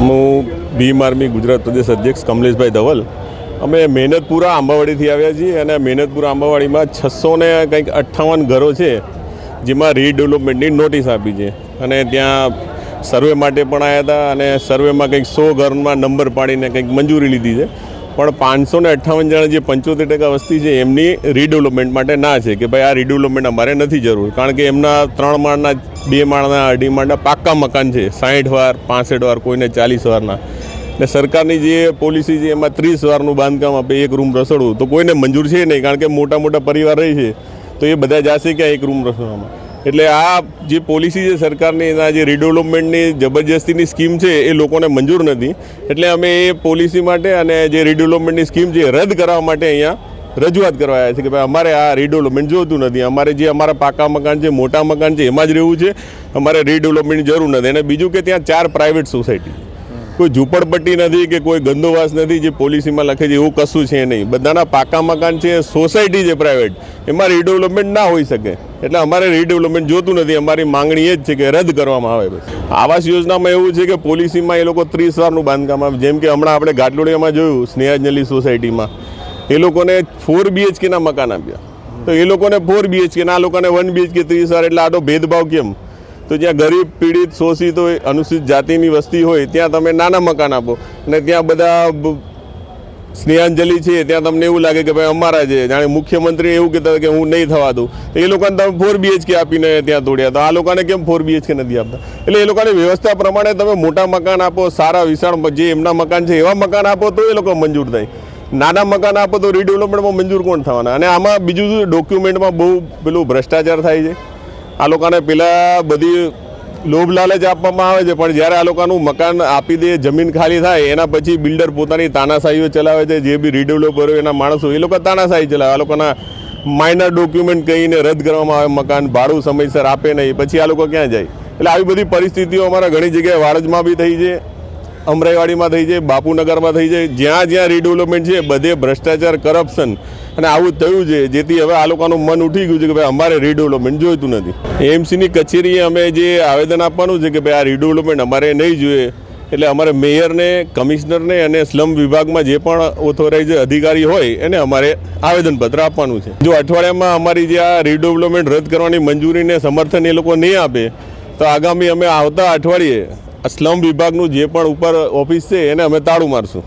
હું ભીમ આર્મી ગુજરાત પ્રદેશ અધ્યક્ષ કમલેશભાઈ ધવલ. અમે મહેનતપુરા આંબાવાડીથી આવ્યા છીએ અને મહેનતપુરા આંબાવાડીમાં છસો ને કંઈક અઠ્ઠાવન ઘરો છે, જેમાં રીડેવલપમેન્ટની નોટિસ આપી છે. અને ત્યાં સર્વે માટે પણ આવ્યા હતા અને સર્વેમાં કંઈક સો ઘરમાં નંબર પાડીને કંઈક મંજૂરી લીધી છે. પણ પાંચસો ને અઠ્ઠાવન જણા જે પંચોતેર ટકા વસ્તી છે, એમની રીડેવલપમેન્ટ માટે ના છે કે ભાઈ આ રીડેવલપમેન્ટ અમારે નથી જરૂર. કારણ કે એમના ત્રણ માળના બે માળના અઢી માળના પાક્કા મકાન છે. સાઠ વાર, પાસઠ વાર, કોઈને ચાલીસ વારના. ને સરકારની જે પોલિસી છે, એમાં ત્રીસ વારનું બાંધકામ આપે, એક રૂમ રસોડું. તો કોઈને મંજૂર છે નહીં, કારણ કે મોટા મોટા પરિવાર રહે છે. તો એ બધા જશે ક્યાં એક રૂમ રસોડામાં? એટલે આ જે પોલિસી છે સરકારની, એના જે રીડેવલપમેન્ટની જબરજસ્તીની સ્કીમ છે, એ લોકોને મંજૂર નથી. એટલે અમે એ પોલિસી માટે અને જે રીડેવલપમેન્ટની સ્કીમ છે રદ કરવા માટે અહીંયા રજૂઆત કરવા આવ્યા છે કે ભાઈ અમારે આ રીડેવલપમેન્ટ જોતું નથી. અમારે જે અમારા પાકા મકાન છે, મોટા મકાન છે, એમાં જ રહેવું છે. અમારે રીડેવલપમેન્ટ જરૂર નથી. અને બીજું કે ત્યાં ચાર પ્રાઇવેટ સોસાયટી કોઈ ઝૂંપડપટ્ટી નથી કે કોઈ ગંદોવાસ નથી જે પોલિસીમાં લખે છે, એવું કશું છે નહીં. બધાના પાકા મકાન છે સોસાયટી છે પ્રાઇવેટ એમાં રીડેવલપમેન્ટ ના હોઈ શકે. એટલે અમારે રીડેવલપમેન્ટ જોતું નથી. અમારી માંગણી એ જ છે કે રદ કરવામાં આવે આવાસ યોજનામાં એવું છે કે પોલિસીમાં એ લોકો ત્રીસ વારનું બાંધકામ આવે. જેમ કે હમણાં આપણે ઘાટલોડિયામાં જોયું સ્નેહાજનલી સોસાયટીમાં એ લોકોને ફોર બીએચકેના મકાન આપ્યા. તો એ લોકોને ફોર બીએચકેના આ લોકોને વન બીએચકે ત્રીસ હજાર, એટલે આટલો ભેદભાવ કેમ? તો જ્યાં ગરીબ, પીડિત, શોષિત હોય, અનુસૂચિત જાતિની વસ્તી હોય, ત્યાં તમે નાના મકાન આપો. અને ત્યાં બધા સ્નેહાંજલિ છે, ત્યાં તમને એવું લાગે કે ભાઈ અમારા છે. જાણે મુખ્યમંત્રી એવું કહેતા કે હું નહીં થવા દઉં. તો એ લોકોને તમે ફોર બીએચકે આપીને ત્યાં તોડ્યા. તો આ લોકોને કેમ ફોર બીએચકે નથી આપતા? એટલે એ લોકોની વ્યવસ્થા પ્રમાણે તમે મોટા મકાન આપો, સારા વિશાળ જે એમના મકાન છે, એવા મકાન આપો તો એ લોકો મંજૂર થાય. નાના મકાન આપો તો રીડેવલપમેન્ટમાં મંજૂર કોણ થવાના? અને આમાં બીજું ડોક્યુમેન્ટમાં બહુ પેલું ભ્રષ્ટાચાર થાય છે. આ લોકોને પેલા બધી લોભ લાલચ આપવામાં આવે છે, પણ જ્યારે આ લોકોનું મકાન આપી દે, જમીન ખાલી થાય, એના પછી બિલ્ડર પોતાની તાનાશાહીઓ ચલાવે છે, જે બી રીડેવલપરો એના માણસો, એ લોકો તાનાશાહી ચલાવે. આ લોકોના માઇનર ડોક્યુમેન્ટ કહીને રદ કરવામાં આવે મકાન, ભાડું સમયસર આપે નહીં, પછી આ લોકો ક્યાં જાય? એટલે આવી બધી પરિસ્થિતિઓ અમારા ઘણી જગ્યાએ વાડજમાં બી થઈ છે. અમરાઈવાડીમાં થઈ છે બાપુનગરમાં થઈ છે જ્યાં જ્યાં રીડેવલપમેન્ટ છે, બધે ભ્રષ્ટાચાર કરપ્શન અને આવું થયું છે, જેથી હવે આ લોકોનું મન ઉઠી ગયું છે કે ભાઈ અમારે રીડેવલપમેન્ટ જોઈતું નથી. એમસીની કચેરીએ અમે જે આવેદન આપવાનું છે કે ભાઈ આ રીડેવલપમેન્ટ અમારે નહીં જોઈએ, એટલે અમારે મેયરને, કમિશનરને અને સ્લમ વિભાગમાં જે પણ ઓથોરાઇઝ અધિકારી હોય, એને અમારે આવેદનપત્ર આપવાનું છે. જો અઠવાડિયામાં અમારી જે આ રીડેવલપમેન્ટ રદ કરવાની મંજૂરીને સમર્થન એ લોકો નહીં આપે, તો આગામી અમે આવતા અઠવાડિયે સ્લમ વિભાગનું જે પણ ઉપર ઓફિસ છે એને અમે તાળું મારશું.